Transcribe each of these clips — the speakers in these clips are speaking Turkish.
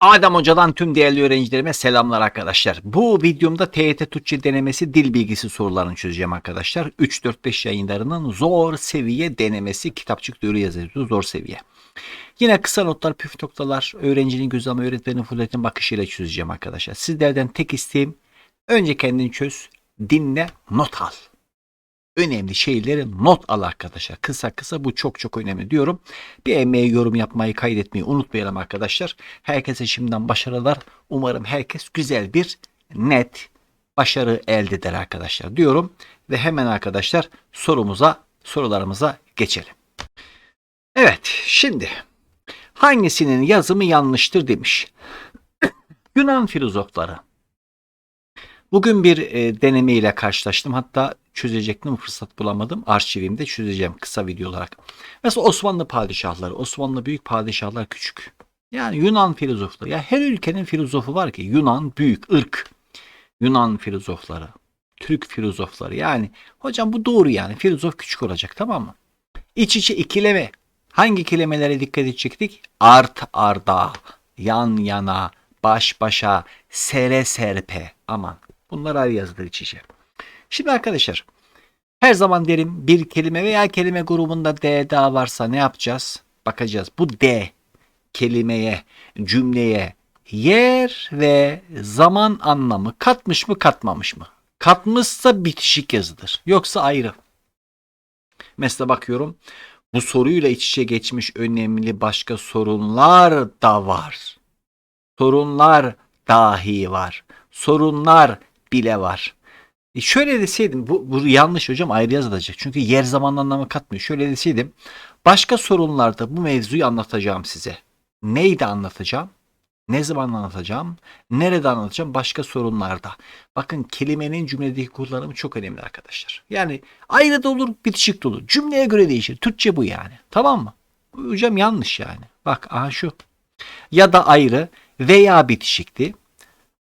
Adem Hoca'dan tüm değerli öğrencilerime selamlar arkadaşlar. Bu videomda TYT Türkçe denemesi dil bilgisi sorularını çözeceğim arkadaşlar. 3-4-5 yayınlarının zor seviye denemesi kitapçık doğru yazıyordu zor seviye. Yine kısa notlar, püf noktalar, öğrencinin gözü ama öğretmenin fulletin bakışıyla çözeceğim arkadaşlar. Sizlerden tek isteğim önce kendini çöz, dinle, not al. Önemli şeyleri not al arkadaşlar. Kısa kısa bu çok çok önemli diyorum. Emeğe yorum yapmayı, kaydetmeyi unutmayalım arkadaşlar. Herkese şimdiden başarılar. Umarım herkes güzel bir net başarı elde eder arkadaşlar diyorum. Ve hemen arkadaşlar sorumuza, sorularımıza geçelim. Evet, şimdi hangisinin yazımı yanlıştır demiş. Yunan filozofları. Bugün bir e, deneme ile karşılaştım. Hatta çözecektim fırsat bulamadım. Arşivimde çözeceğim kısa video olarak. Mesela Osmanlı padişahları, Osmanlı büyük padişahlar küçük. Yani Yunan filozofları. Ya her ülkenin filozofu var ki Yunan büyük ırk. Yunan filozofları, Türk filozofları. Yani hocam bu doğru yani. Filozof küçük olacak tamam mı? İç içe ikileme. Hangi kelimelere dikkat edecektik? Art arda, yan yana, baş başa, sere serpe. Aman bunlar ayrı yazılır iç içe. Şimdi arkadaşlar her zaman derim bir kelime veya kelime grubunda D daha varsa ne yapacağız? Bakacağız. Bu D kelimeye, cümleye yer ve zaman anlamı katmış mı katmamış mı? Katmışsa bitişik yazıdır. Yoksa ayrı. Mesela bakıyorum bu soruyla iç içe geçmiş önemli başka sorunlar da var. Sorunlar dahi var. Sorunlar bile var. E şöyle deseydim bu, bu yanlış hocam ayrı yazılacak. Çünkü yer zaman anlamı katmıyor. Şöyle deseydim başka sorunlarda bu mevzuyu anlatacağım size. Neydi anlatacağım? Ne zaman anlatacağım? Nerede anlatacağım? Başka sorunlarda. Bakın kelimenin cümledeki kullanımı çok önemli arkadaşlar. Yani ayrı da olur, bitişik de olur. Cümleye göre değişir. Türkçe bu yani. Tamam mı? Hocam yanlış yani. Bak aha şu. Ya da ayrı veya bitişikti.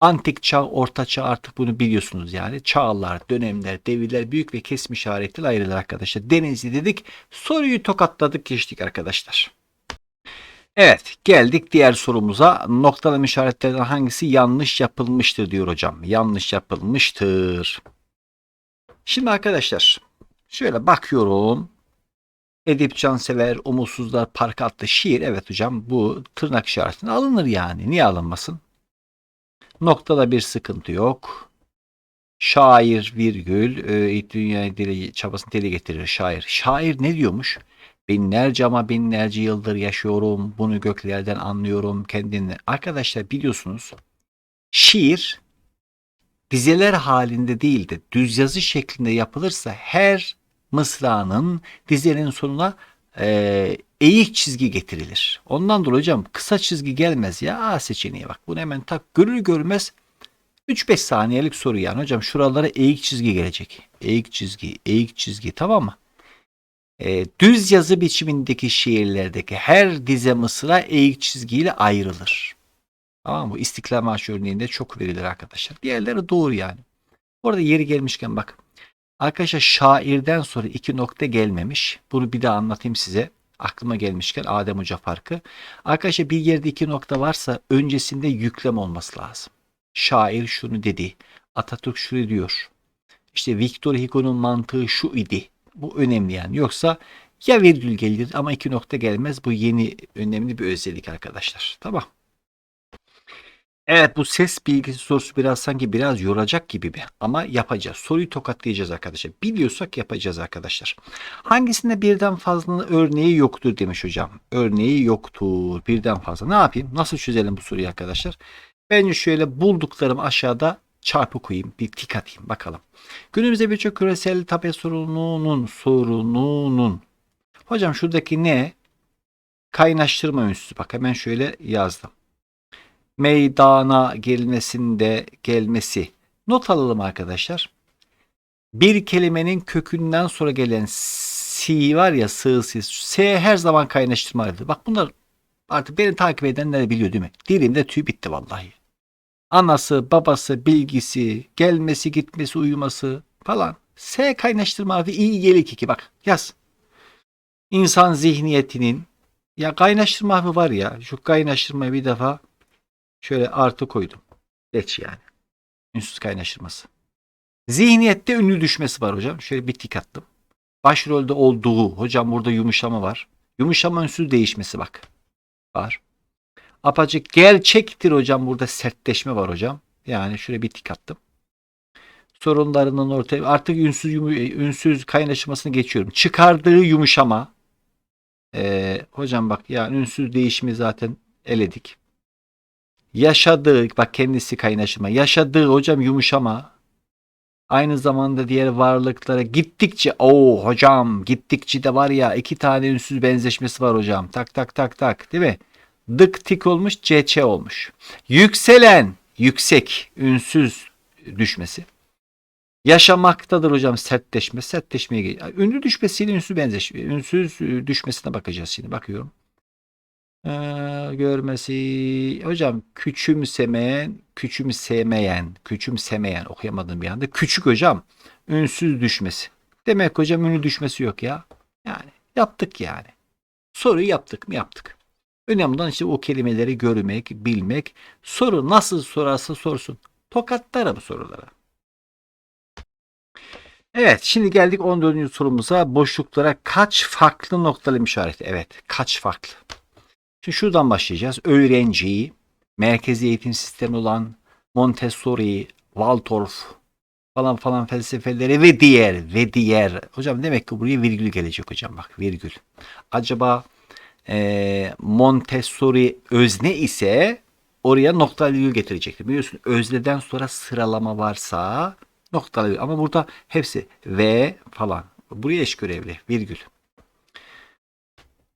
Antik çağ, orta çağ artık bunu biliyorsunuz yani. Çağlar, dönemler, devirler büyük ve kesmiş işaretli ayrılır arkadaşlar. Denizli dedik. Soruyu tokatladık geçtik arkadaşlar. Evet geldik diğer sorumuza. Noktalama işaretlerden hangisi yanlış yapılmıştır diyor hocam. Yanlış yapılmıştır. Şimdi arkadaşlar şöyle bakıyorum. Edip Cansever, Umutsuzlar Parkı adlı şiir. Evet hocam bu tırnak işaretine alınır yani. Niye alınmasın? Noktada bir sıkıntı yok. Şair virgül e, dünya dili çabasını dile getirir şair. Şair ne diyormuş? Binlerce ama binlerce yıldır yaşıyorum. Bunu göklerden anlıyorum kendini. Arkadaşlar biliyorsunuz şiir dizeler halinde değil de düz yazı şeklinde yapılırsa her mısranın dizenin sonuna e, eğik çizgi getirilir. Ondan dolayı hocam kısa çizgi gelmez ya A seçeneği bak. Bunu hemen tak görür görmez 3-5 saniyelik soru yani hocam şuralara eğik çizgi gelecek. Eğik çizgi, eğik çizgi tamam mı? E, düz yazı biçimindeki şiirlerdeki her dize mısra eğik çizgiyle ayrılır. Tamam mı? Bu İstiklal Marşı örneğinde çok verilir arkadaşlar. Diğerleri doğru yani. Orada yeri gelmişken bak. Arkadaşlar şairden sonra iki nokta gelmemiş. Bunu bir daha anlatayım size. Aklıma gelmişken Adem Hoca farkı. Arkadaşlar bir yerde iki nokta varsa öncesinde yüklem olması lazım. Şair şunu dedi. Atatürk şunu diyor. İşte Victor Hugo'nun mantığı şu idi. Bu önemli yani. Yoksa ya virgül gelir ama iki nokta gelmez. Bu yeni önemli bir özellik arkadaşlar. Tamam. Evet bu ses bilgisi sorusu biraz sanki biraz yoracak gibi bir ama yapacağız. Soruyu tokatlayacağız arkadaşlar. Biliyorsak yapacağız arkadaşlar. Hangisinde birden fazla örneği yoktur demiş hocam. Örneği yoktur. Birden fazla. Ne yapayım? Nasıl çözelim bu soruyu arkadaşlar? Bence şöyle bulduklarım aşağıda çarpı koyayım. Bir tik atayım bakalım. Günümüzde birçok küresel tabi sorununun sorununun. Hocam şuradaki ne? Kaynaştırma ünsüzü. Bak hemen şöyle yazdım meydana gelmesinde gelmesi. Not alalım arkadaşlar. Bir kelimenin kökünden sonra gelen si var ya sığ ses. S her zaman kaynaştırmalıdır. Bak bunlar artık beni takip edenler biliyor değil mi? Dilimde tüy bitti vallahi. Anası, babası, bilgisi, gelmesi, gitmesi, uyuması falan. S kaynaştırma harfi iyi gelik iki bak yaz. İnsan zihniyetinin ya kaynaştırma harfi var ya şu kaynaştırmayı bir defa Şöyle artı koydum. Geç yani. Ünsüz kaynaştırması. Zihniyette ünlü düşmesi var hocam. Şöyle bir tik attım. Başrolde olduğu. Hocam burada yumuşama var. Yumuşama ünsüz değişmesi bak. Var. Apacık gerçektir hocam. Burada sertleşme var hocam. Yani şöyle bir tik attım. Sorunlarının ortaya artık ünsüz ünsüz kaynaşmasını geçiyorum. Çıkardığı yumuşama. Ee, hocam bak yani ünsüz değişimi zaten eledik. Yaşadığı bak kendisi kaynaşma. Yaşadığı hocam yumuşama. Aynı zamanda diğer varlıklara gittikçe o hocam gittikçe de var ya iki tane ünsüz benzeşmesi var hocam. Tak tak tak tak değil mi? Dık tik olmuş CC olmuş. Yükselen yüksek ünsüz düşmesi. Yaşamaktadır hocam sertleşme. Sertleşmeye. Ünlü düşmesiyle ünsüz benzeş. Ünsüz e, düşmesine bakacağız şimdi. Bakıyorum. Ee, görmesi hocam küçümsemeyen küçümsemeyen küçümsemeyen okuyamadım bir anda. Küçük hocam ünsüz düşmesi. Demek hocam ünlü düşmesi yok ya. Yani yaptık yani. Soruyu yaptık mı? Yaptık. Önemli olan işte o kelimeleri görmek bilmek. Soru nasıl sorarsa sorsun. Tokatlarım sorulara. Evet şimdi geldik 14. sorumuza. Boşluklara kaç farklı noktalı işareti evet kaç farklı Şimdi şuradan başlayacağız. Öğrenciyi, merkezi eğitim sistemi olan Montessori, Waldorf falan falan felsefeleri ve diğer ve diğer. Hocam demek ki buraya virgül gelecek hocam bak virgül. Acaba e, Montessori özne ise oraya noktalı virgül getirecektir. Biliyorsun özneden sonra sıralama varsa noktalı virgül. Ama burada hepsi ve falan. Buraya eş görevli virgül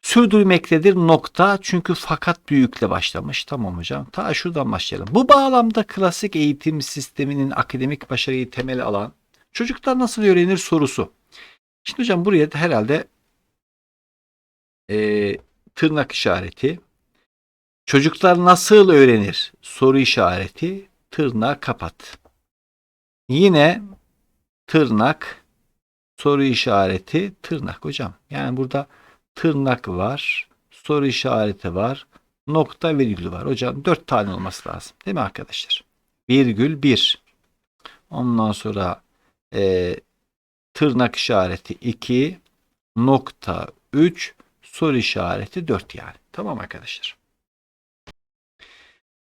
sürdürmektedir nokta çünkü fakat büyükle başlamış. Tamam hocam. Ta şuradan başlayalım. Bu bağlamda klasik eğitim sisteminin akademik başarıyı temel alan çocuklar nasıl öğrenir sorusu. Şimdi hocam buraya da herhalde e, tırnak işareti. Çocuklar nasıl öğrenir soru işareti. Tırnak kapat. Yine tırnak soru işareti tırnak hocam. Yani burada tırnak var, soru işareti var, nokta virgül var. Hocam dört tane olması lazım. Değil mi arkadaşlar? Virgül bir. Ondan sonra e, tırnak işareti 2, nokta 3, soru işareti 4 yani. Tamam arkadaşlar.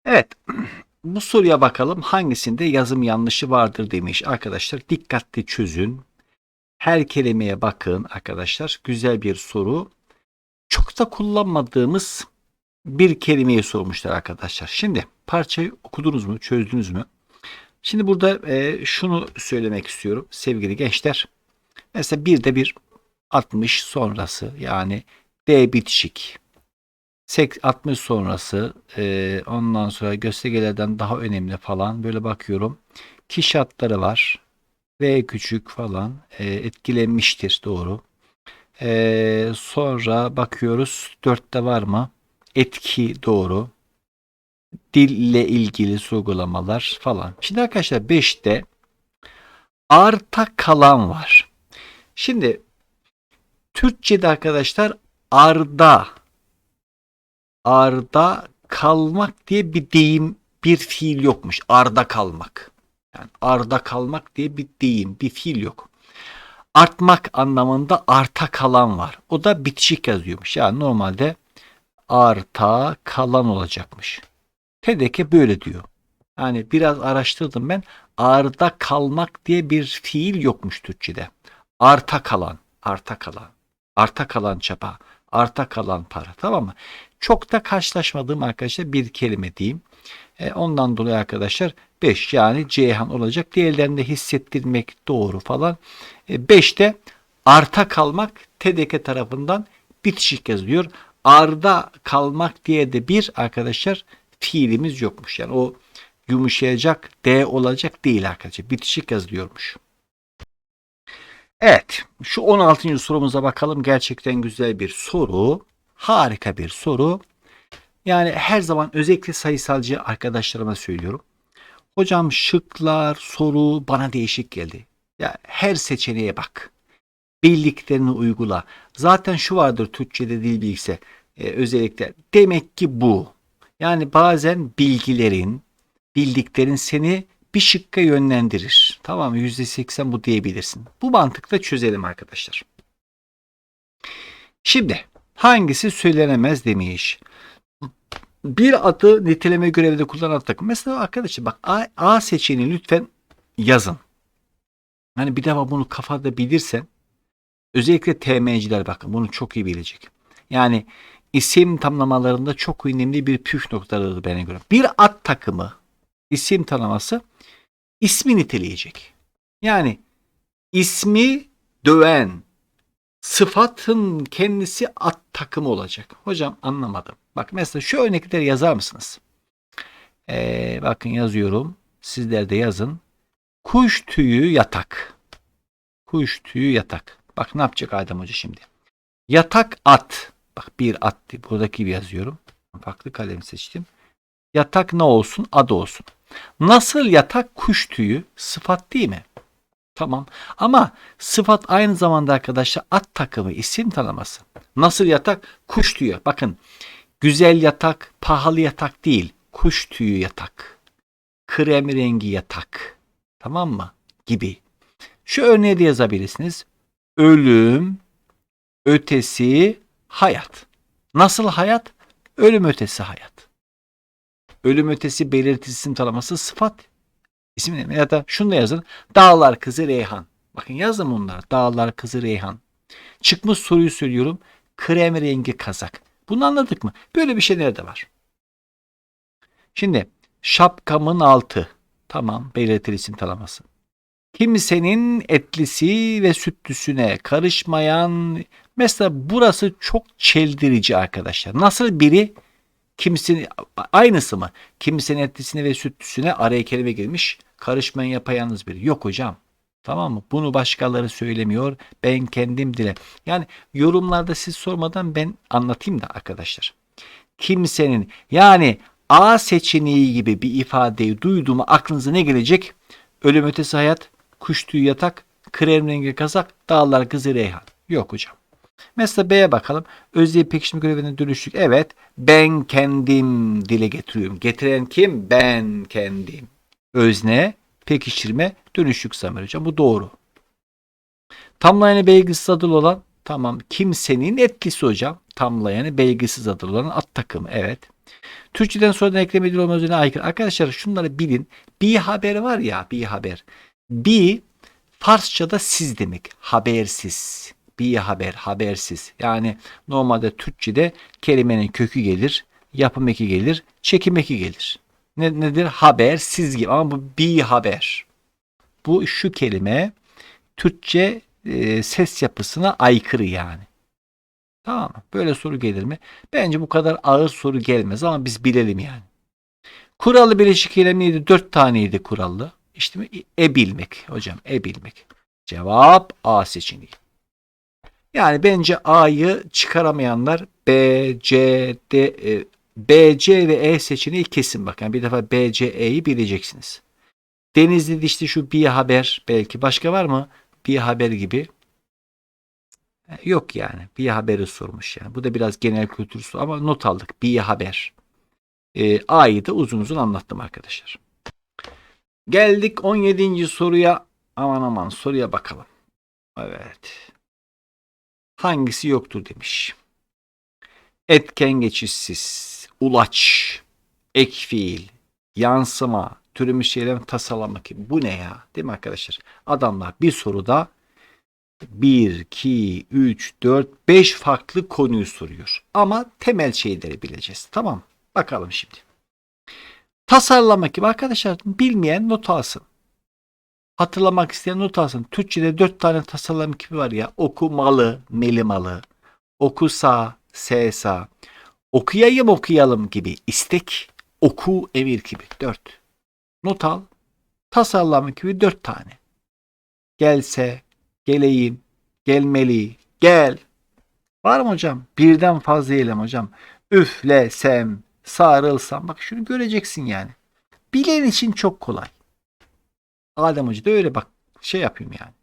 Evet. Bu soruya bakalım hangisinde yazım yanlışı vardır demiş arkadaşlar. Dikkatli çözün. Her kelimeye bakın arkadaşlar. Güzel bir soru çok da kullanmadığımız bir kelimeyi sormuşlar arkadaşlar. Şimdi parçayı okudunuz mu, çözdünüz mü? Şimdi burada e, şunu söylemek istiyorum sevgili gençler. Mesela bir de bir 60 sonrası yani D bitişik. 60 sonrası e, ondan sonra göstergelerden daha önemli falan böyle bakıyorum. Kişi adları var. V küçük falan e, etkilenmiştir doğru. Ee, sonra bakıyoruz. Dörtte var mı? Etki doğru. Dille ilgili sorgulamalar falan. Şimdi arkadaşlar 5'te arta kalan var. Şimdi Türkçe'de arkadaşlar arda arda kalmak diye bir deyim bir fiil yokmuş. Arda kalmak. Yani arda kalmak diye bir deyim, bir fiil yok artmak anlamında arta kalan var. O da bitişik yazıyormuş. Yani normalde arta kalan olacakmış. TDK böyle diyor. Yani biraz araştırdım ben. Arda kalmak diye bir fiil yokmuş Türkçe'de. Arta kalan, arta kalan, arta kalan çapa, arta kalan para tamam mı? Çok da karşılaşmadığım arkadaşlar bir kelime diyeyim. E, ondan dolayı arkadaşlar 5 yani Ceyhan olacak. Diğerlerinde hissettirmek doğru falan. 5'te e, arta kalmak TDK tarafından bitişik yazılıyor. Arda kalmak diye de bir arkadaşlar fiilimiz yokmuş. Yani o yumuşayacak D olacak değil arkadaşlar. Bitişik yazılıyormuş. Evet şu 16. sorumuza bakalım. Gerçekten güzel bir soru. Harika bir soru. Yani her zaman özellikle sayısalcı arkadaşlarıma söylüyorum. Hocam şıklar, soru bana değişik geldi. Ya her seçeneğe bak. Bildiklerini uygula. Zaten şu vardır Türkçe'de dil bilgisi. E, özellikle demek ki bu. Yani bazen bilgilerin, bildiklerin seni bir şıkka yönlendirir. Tamam mı? %80 bu diyebilirsin. Bu mantıkla çözelim arkadaşlar. Şimdi hangisi söylenemez demiş. Bir adı niteleme görevinde kullanan takım. Mesela arkadaşlar bak A, A seçeneğini lütfen yazın. Hani bir defa bunu kafada bilirsen özellikle TM'ciler bakın bunu çok iyi bilecek. Yani isim tamlamalarında çok önemli bir püf noktaları bana göre. Bir at takımı isim tanıması ismi niteleyecek. Yani ismi döven sıfatın kendisi at takımı olacak. Hocam anlamadım. Bak mesela şu örnekleri yazar mısınız? Ee, bakın yazıyorum. Sizler de yazın. Kuş tüyü yatak. Kuş tüyü yatak. Bak ne yapacak Adem Hoca şimdi. Yatak at. Bak bir at buradaki bir yazıyorum. Farklı kalem seçtim. Yatak ne olsun? Adı olsun. Nasıl yatak kuş tüyü sıfat değil mi? Tamam. Ama sıfat aynı zamanda arkadaşlar at takımı isim tanıması. Nasıl yatak? Kuş tüyü. Bakın güzel yatak, pahalı yatak değil. Kuş tüyü yatak. Krem rengi yatak. Tamam mı? Gibi. Şu örneği de yazabilirsiniz. Ölüm, ötesi, hayat. Nasıl hayat? Ölüm ötesi hayat. Ölüm ötesi belirtisi isim tanıması sıfat. İsim ne? Ya da şunu da yazın. Dağlar kızı Reyhan. Bakın yazdım bunlar. Dağlar kızı Reyhan. Çıkmış soruyu söylüyorum. Krem rengi kazak. Bunu anladık mı? Böyle bir şey nerede var? Şimdi şapkamın altı. Tamam belirtili isim tanıması. Kimsenin etlisi ve sütlüsüne karışmayan mesela burası çok çeldirici arkadaşlar. Nasıl biri kimsenin aynısı mı? Kimsenin etlisine ve sütlüsüne araya kelime girmiş. Karışmayan yapayalnız biri. Yok hocam. Tamam mı? Bunu başkaları söylemiyor. Ben kendim dile. Yani yorumlarda siz sormadan ben anlatayım da arkadaşlar. Kimsenin yani A seçeneği gibi bir ifadeyi duyduğumu aklınıza ne gelecek? Ölüm ötesi hayat, kuş tüyü yatak, krem rengi kazak, dağlar kızı reyhan. Yok hocam. Mesela B'ye bakalım. Özdeği pekiştirme görevine dönüştük. Evet. Ben kendim dile getiriyorum. Getiren kim? Ben kendim. Özne, pekiştirme, dönüştük zamir hocam. Bu doğru. Tamlayanı belgisiz adılı olan tamam. Kimsenin etkisi hocam. Tamlayanı belgisiz adılı olan at takımı. Evet. Türkçeden sonradan ekleme dil olma özelliğine aykırı. Arkadaşlar şunları bilin. Bir haber var ya bir haber. Bir Farsçada siz demek. Habersiz. Bir haber, habersiz. Yani normalde Türkçe'de kelimenin kökü gelir, yapım eki gelir, çekim eki gelir. Ne, nedir? Habersiz gibi ama bu bir haber. Bu şu kelime Türkçe e, ses yapısına aykırı yani. Tamam mı? Böyle soru gelir mi? Bence bu kadar ağır soru gelmez ama biz bilelim yani. Kurallı bileşik eylem neydi? Dört taneydi kurallı. İşte e bilmek hocam. E bilmek. Cevap A seçeneği. Yani bence A'yı çıkaramayanlar B, C, D, e, B, C ve E seçeneği kesin bak. Yani bir defa B, C, E'yi bileceksiniz. Denizli'de işte şu bir haber belki. Başka var mı? Bir haber gibi. E, Yok yani. Bir haberi sormuş yani. Bu da biraz genel kültür ama not aldık. Bir haber. E, A'yı da uzun uzun anlattım arkadaşlar. Geldik 17. soruya. Aman aman soruya bakalım. Evet. Hangisi yoktur demiş. Etken geçişsiz, ulaç, ek fiil, yansıma, türümüş şeylerin tasarlamak. Bu ne ya? Değil mi arkadaşlar? Adamlar bir soruda 1, 2, 3, 4, 5 farklı konuyu soruyor. Ama temel şeyleri bileceğiz. Tamam. Bakalım şimdi. Tasarlamak gibi arkadaşlar bilmeyen not alsın. Hatırlamak isteyen not alsın. Türkçe'de 4 tane tasarlama gibi var ya. Okumalı, melimalı. Okusa, sesa. Okuyayım okuyalım gibi. istek, oku, emir gibi. 4. Not al. Tasarlama gibi 4 tane. Gelse, geleyim, gelmeli, gel. Var mı hocam? Birden fazla eylem hocam. Üflesem, sarılsam. Bak şunu göreceksin yani. Bilen için çok kolay. Adem Hoca da öyle bak şey yapayım yani.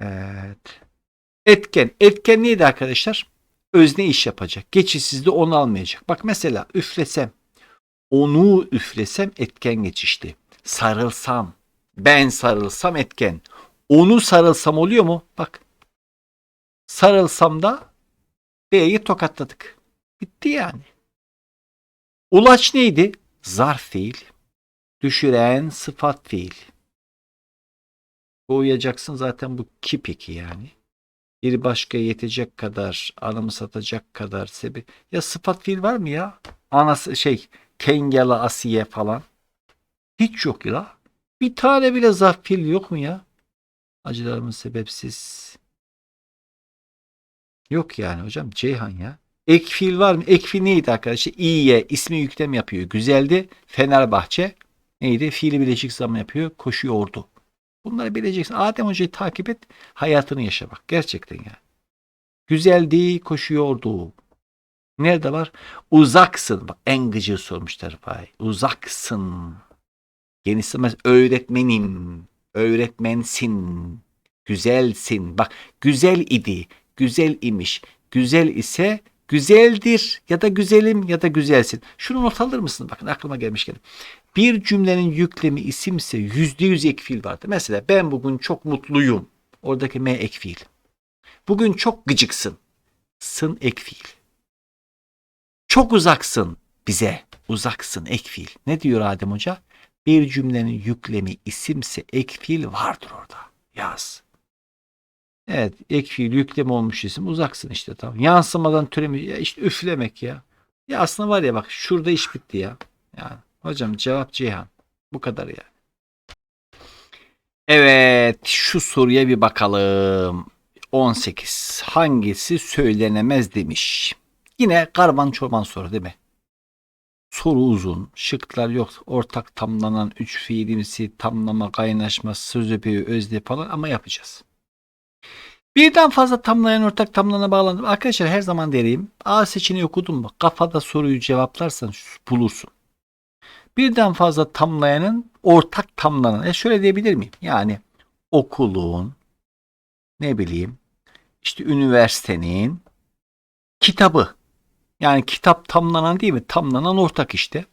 Evet. Etken. Etken neydi arkadaşlar? özne iş yapacak. Geçişsizde onu almayacak. Bak mesela üflesem. Onu üflesem etken geçişti. Sarılsam. Ben sarılsam etken. Onu sarılsam oluyor mu? Bak. Sarılsam da B'yi tokatladık. Bitti yani. Ulaç neydi? Zarf fiil. Düşüren sıfat fiil. Boğayacaksın zaten bu ki peki yani. Bir başka yetecek kadar, anımı satacak kadar sebi. Ya sıfat fiil var mı ya? Anası şey, Kengala Asiye falan. Hiç yok ya. Bir tane bile zarf fiil yok mu ya? Acılarımız sebepsiz. Yok yani hocam Ceyhan ya. Ek fiil var mı? Ek fiil neydi arkadaşlar? İyiye ismi yüklem yapıyor. Güzeldi. Fenerbahçe neydi? Fiili bileşik zaman yapıyor. Koşuyordu. Bunları bileceksin. Adem Hoca'yı takip et. Hayatını yaşa bak. Gerçekten ya. Güzeldi, koşuyordu. Nerede var? Uzaksın. Bak en gıcığı sormuşlar Fay. Uzaksın. Yenisi öğretmenim. Öğretmensin. Güzelsin. Bak güzel idi. Güzel imiş. Güzel ise güzeldir ya da güzelim ya da güzelsin. Şunu not alır mısın? Bakın aklıma gelmişken. Bir cümlenin yüklemi isimse yüzde yüz ek fiil vardır. Mesela ben bugün çok mutluyum. Oradaki M ek fiil. Bugün çok gıcıksın. Sın ek fiil. Çok uzaksın bize. Uzaksın ek fiil. Ne diyor Adem Hoca? Bir cümlenin yüklemi isimse ek fiil vardır orada. Yaz. Evet ek fiil yüklem olmuş isim uzaksın işte tamam. Yansımadan türemi ya işte üflemek ya. Ya aslında var ya bak şurada iş bitti ya. Yani hocam cevap Cihan. Bu kadar ya. Evet şu soruya bir bakalım. 18. Hangisi söylenemez demiş. Yine karman çorman soru değil mi? Soru uzun. Şıklar yok. Ortak tamlanan üç fiilimsi, tamlama, kaynaşma, söz öbeği, özde falan ama yapacağız. Birden fazla tamlayan ortak tamlana bağlandım. Arkadaşlar her zaman dereyim. A seçeneği okudun mu? Kafada soruyu cevaplarsan bulursun. Birden fazla tamlayanın ortak tamlanan. E şöyle diyebilir miyim? Yani okulun ne bileyim işte üniversitenin kitabı. Yani kitap tamlanan değil mi? Tamlanan ortak işte.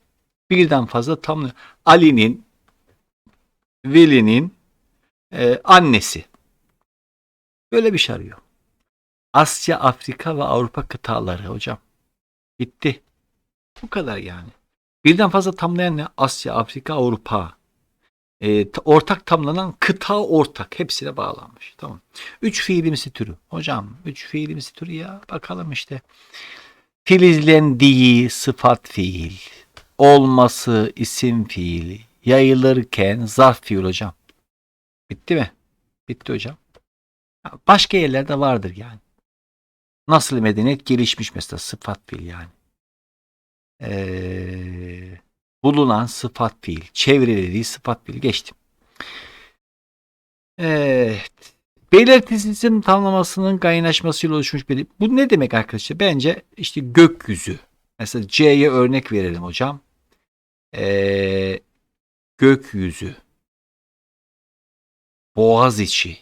Birden fazla tamlayan. Ali'nin Veli'nin e, annesi. Böyle bir şey arıyor. Asya, Afrika ve Avrupa kıtaları hocam. Bitti. Bu kadar yani. Birden fazla tamlayan ne? Asya, Afrika, Avrupa. E, ortak tamlanan kıta ortak. Hepsine bağlanmış. Tamam. Üç fiilimsi türü. Hocam üç fiilimsi türü ya. Bakalım işte. Filizlendiği sıfat fiil. Olması isim fiili. Yayılırken zarf fiil hocam. Bitti mi? Bitti hocam. Başka yerlerde vardır yani. Nasıl medeniyet gelişmiş mesela sıfat fiil yani. Ee, bulunan sıfat fiil, çevrelediği sıfat fiil geçtim. Evet. Belirtisizin tamlamasının kaynaşmasıyla oluşmuş bir bu ne demek arkadaşlar? Bence işte gökyüzü. Mesela C'ye örnek verelim hocam. Ee, gökyüzü. Boğaz içi.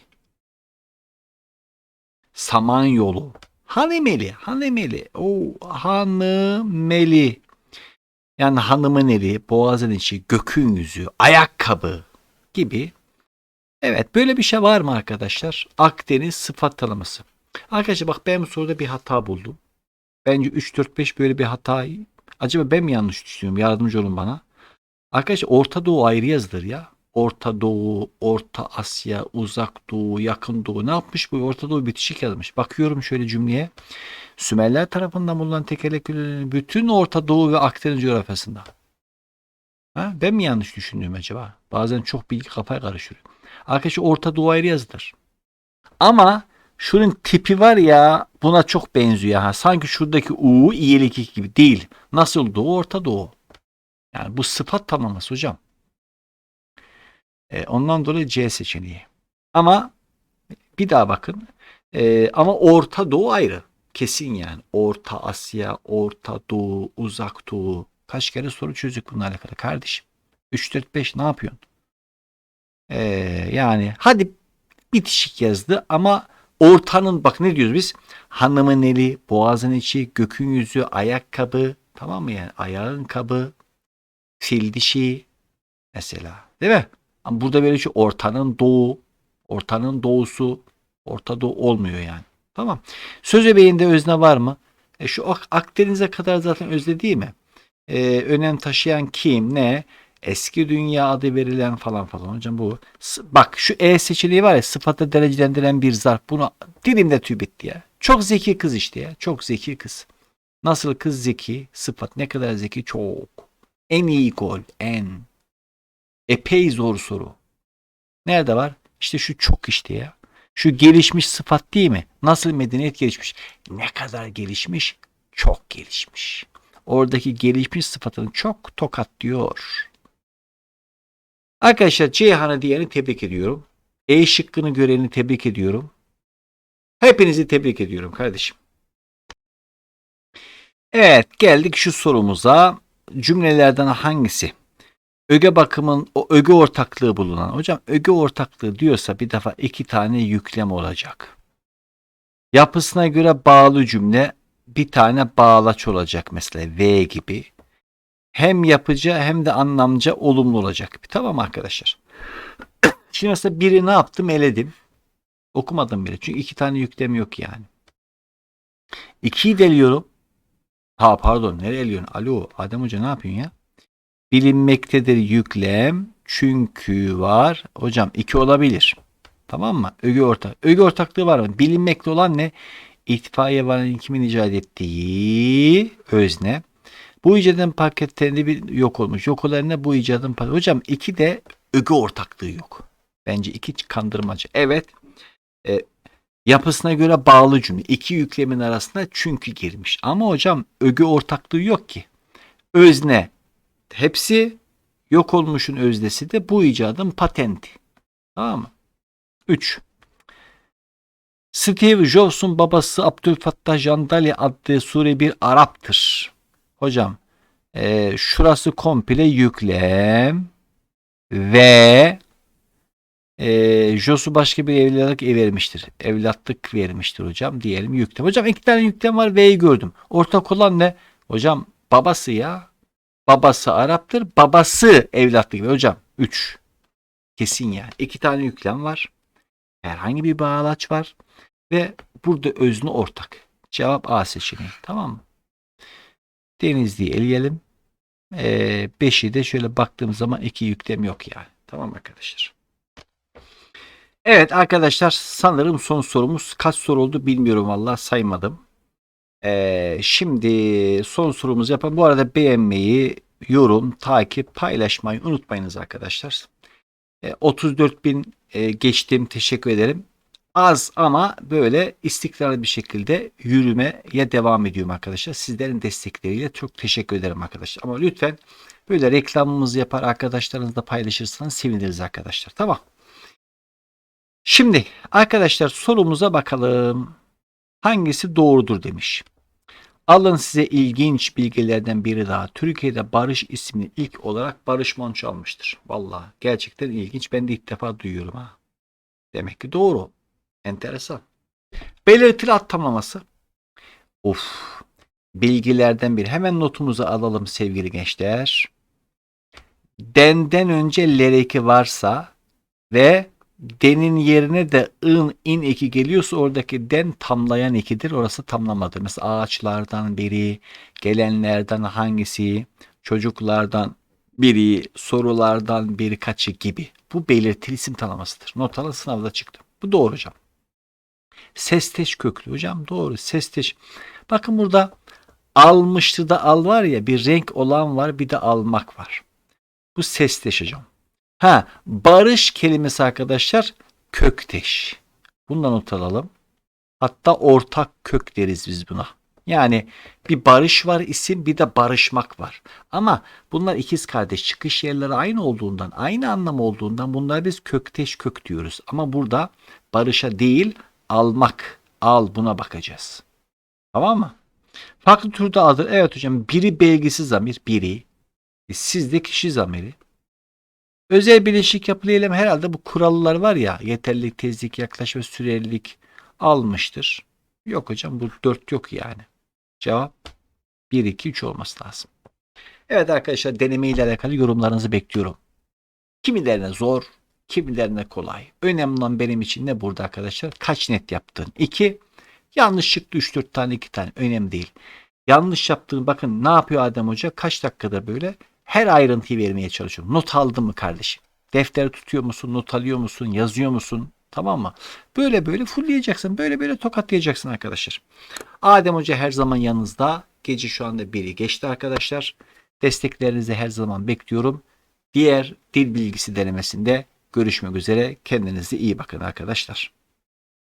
Samanyolu. Hanemeli, hanemeli. O hanımeli. Yani hanımın eli, boğazın içi, gökün yüzü, ayakkabı gibi. Evet böyle bir şey var mı arkadaşlar? Akdeniz sıfat tanıması. Arkadaşlar bak ben bu soruda bir hata buldum. Bence 3, 4, 5 böyle bir hata. Acaba ben mi yanlış düşünüyorum? Yardımcı olun bana. Arkadaşlar Orta Doğu ayrı yazılır ya. Orta Doğu, Orta Asya, Uzak Doğu, Yakın Doğu ne yapmış bu? Orta Doğu bitişik yazmış. Bakıyorum şöyle cümleye. Sümerler tarafından bulunan tekerleklerin bütün Orta Doğu ve Akdeniz coğrafyasında. Ha, ben mi yanlış düşündüm acaba? Bazen çok bilgi kafaya karıştırıyor. Arkadaşlar Orta Doğu ayrı yazılır. Ama şunun tipi var ya buna çok benziyor. Ha. Sanki şuradaki U iyilik gibi değil. Nasıl Doğu? Orta Doğu. Yani bu sıfat tamlaması hocam. E, ondan dolayı C seçeneği. Ama bir daha bakın. E, ama Orta Doğu ayrı. Kesin yani. Orta Asya, Orta Doğu, Uzak Doğu. Kaç kere soru çözdük bununla alakalı kardeşim. 3, 4, 5 ne yapıyorsun? E, yani hadi bitişik yazdı ama ortanın bak ne diyoruz biz? Hanımın eli, boğazın içi, gökün yüzü, ayakkabı tamam mı yani? Ayağın kabı, fil dişi mesela değil mi? Ama burada böyle şey ortanın doğu, ortanın doğusu, Orta Doğu olmuyor yani. Tamam. Söz öbeğinde özne var mı? E şu Ak- Akdeniz'e kadar zaten özne değil mi? E, önem taşıyan kim? Ne? Eski dünya adı verilen falan falan. Hocam bu. Bak şu E seçeneği var ya sıfata derecelendiren bir zarf. Bunu dilimde tüy bitti ya. Çok zeki kız işte ya. Çok zeki kız. Nasıl kız zeki? Sıfat ne kadar zeki? Çok. En iyi gol. En. Epey zor soru. Nerede var? İşte şu çok işte ya. Şu gelişmiş sıfat değil mi? Nasıl medeniyet gelişmiş? Ne kadar gelişmiş? Çok gelişmiş. Oradaki gelişmiş sıfatını çok tokat diyor. Arkadaşlar Ceyhan'ı diyeni tebrik ediyorum. E şıkkını göreni tebrik ediyorum. Hepinizi tebrik ediyorum kardeşim. Evet geldik şu sorumuza. Cümlelerden hangisi? Öge bakımın o öge ortaklığı bulunan. Hocam öge ortaklığı diyorsa bir defa iki tane yüklem olacak. Yapısına göre bağlı cümle bir tane bağlaç olacak mesela V gibi. Hem yapıcı hem de anlamca olumlu olacak. Tamam arkadaşlar. Şimdi mesela biri ne yaptım eledim. Okumadım bile. Çünkü iki tane yüklem yok yani. İkiyi deliyorum. Ha pardon nereye eliyorsun? Alo Adem Hoca ne yapıyorsun ya? bilinmektedir yüklem çünkü var. Hocam iki olabilir. Tamam mı? Öge ortak. Öge ortaklığı var mı? Bilinmekte olan ne? İtfaiye varlığının kimin icat ettiği özne. Bu icadın paketlerinde bir yok olmuş. Yok olan ne? Bu icadın paketi. Hocam iki de öge ortaklığı yok. Bence iki kandırmacı. Evet. E, yapısına göre bağlı cümle. İki yüklemin arasında çünkü girmiş. Ama hocam öge ortaklığı yok ki. Özne hepsi yok olmuşun öznesi de bu icadın patenti. Tamam mı? 3. Steve Jobs'un babası Abdülfattah Jandali adlı Suri bir Arap'tır. Hocam e, şurası komple yüklem ve e, Jos'u başka bir evlatlık vermiştir. Evlatlık vermiştir hocam diyelim yüklem. Hocam iki tane yüklem var V'yi gördüm. Ortak olan ne? Hocam babası ya. Babası Arap'tır. Babası evlatlık gibi. Hocam 3. Kesin yani. İki tane yüklem var. Herhangi bir bağlaç var. Ve burada özne ortak. Cevap A seçeneği. Tamam mı? Denizli'yi eleyelim. Ee, beşi de şöyle baktığım zaman iki yüklem yok yani. Tamam arkadaşlar. Evet arkadaşlar sanırım son sorumuz kaç soru oldu bilmiyorum valla saymadım. Ee, şimdi son sorumuzu yapalım. Bu arada beğenmeyi, yorum, takip, paylaşmayı unutmayınız arkadaşlar. Ee, 34 bin e, geçtim. Teşekkür ederim. Az ama böyle istikrarlı bir şekilde yürümeye devam ediyorum arkadaşlar. Sizlerin destekleriyle çok teşekkür ederim arkadaşlar. Ama lütfen böyle reklamımızı yapar arkadaşlarınızla paylaşırsanız seviniriz arkadaşlar. Tamam. Şimdi arkadaşlar sorumuza bakalım. Hangisi doğrudur demiş. Alın size ilginç bilgilerden biri daha. Türkiye'de Barış ismini ilk olarak Barış Manço almıştır. Vallahi gerçekten ilginç. Ben de ilk defa duyuyorum ha. Demek ki doğru. Enteresan. Belirtili at tamlaması. Of. Bilgilerden biri. Hemen notumuzu alalım sevgili gençler. Denden önce lereki varsa ve denin yerine de ın in eki geliyorsa oradaki den tamlayan ekidir. Orası tamlamadır. Mesela ağaçlardan biri, gelenlerden hangisi, çocuklardan biri, sorulardan birkaçı gibi. Bu belirtili isim tanımasıdır. Not alın sınavda çıktı. Bu doğru hocam. Sesteş köklü hocam doğru. Sesteş. Bakın burada almıştı da al var ya bir renk olan var bir de almak var. Bu sesteş hocam. Ha, barış kelimesi arkadaşlar kökteş. Bundan not alalım. Hatta ortak kök deriz biz buna. Yani bir barış var isim bir de barışmak var. Ama bunlar ikiz kardeş çıkış yerleri aynı olduğundan aynı anlam olduğundan bunlar biz kökteş kök diyoruz. Ama burada barışa değil almak al buna bakacağız. Tamam mı? Farklı türde adır. Evet hocam biri belgisiz zamir biri. E, sizde kişi zamiri. Özel bileşik yapılı eylem herhalde bu kurallar var ya yeterlilik, tezlik, yaklaş ve sürelilik, almıştır. Yok hocam bu 4 yok yani. Cevap 1, 2, 3 olması lazım. Evet arkadaşlar deneme ile alakalı yorumlarınızı bekliyorum. Kimilerine zor, kimilerine kolay. Önemli olan benim için ne burada arkadaşlar? Kaç net yaptın? 2. Yanlış çıktı 3-4 tane 2 tane. Önemli değil. Yanlış yaptığın bakın ne yapıyor Adem Hoca? Kaç dakikada böyle her ayrıntıyı vermeye çalışıyorum. Not aldın mı kardeşim? Defter tutuyor musun? Not alıyor musun? Yazıyor musun? Tamam mı? Böyle böyle fullleyeceksin. Böyle böyle tokatlayacaksın arkadaşlar. Adem Hoca her zaman yanınızda. Gece şu anda biri geçti arkadaşlar. Desteklerinizi her zaman bekliyorum. Diğer dil bilgisi denemesinde görüşmek üzere. Kendinize iyi bakın arkadaşlar.